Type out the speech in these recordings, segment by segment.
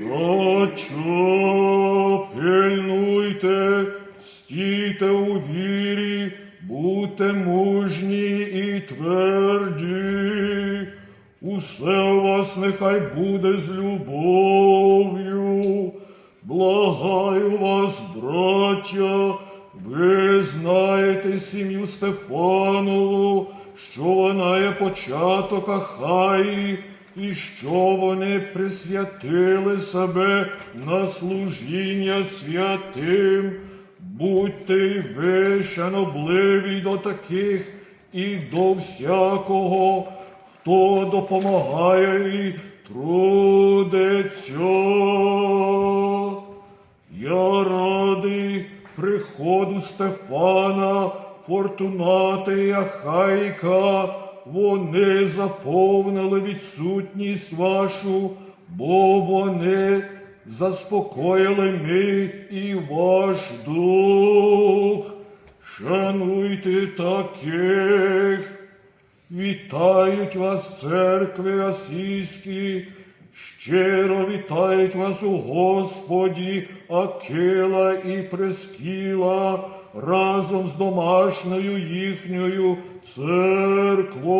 Браття, пильнуйте, стійте у вірі, будьте мужні і тверді. Усе у вас нехай буде з любов'ю. Благаю вас, браття, ви знаєте сім'ю Стефанову, що вона є початок Ахаї, і що вони присвятили себе на служіння святим. Будьте й ви шанобливі до таких і до всякого, хто допомагає і трудиться. Я радий приходу Стефана, Фортунати і Ахайка. Вони заповнили відсутність вашу, бо вони заспокоїли мій і ваш дух. Шануйте таких. Вітають вас церкви Асійські, щиро вітають вас у Господі Акила і Прескіла разом з домашньою їхньою церквою.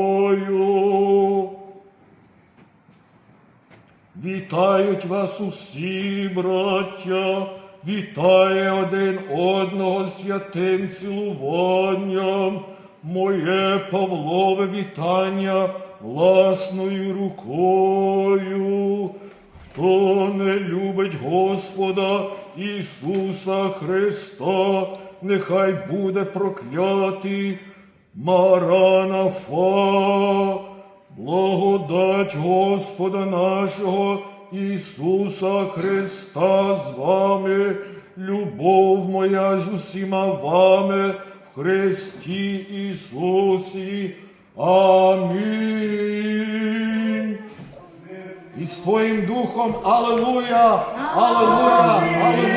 Вітають вас усі, браття, вітає один одного святим цілуванням. Моє Павлове вітання власною рукою. Хто не любить Господа Ісуса Христа, нехай буде проклятий. Маранафа, благодать Господа нашого Ісуса Христа з вами, любов моя з усіма вами в Христі Ісусі. Амінь. І з Твоїм духом, Аллилуйя, Аллилуйя, Аллилуйя.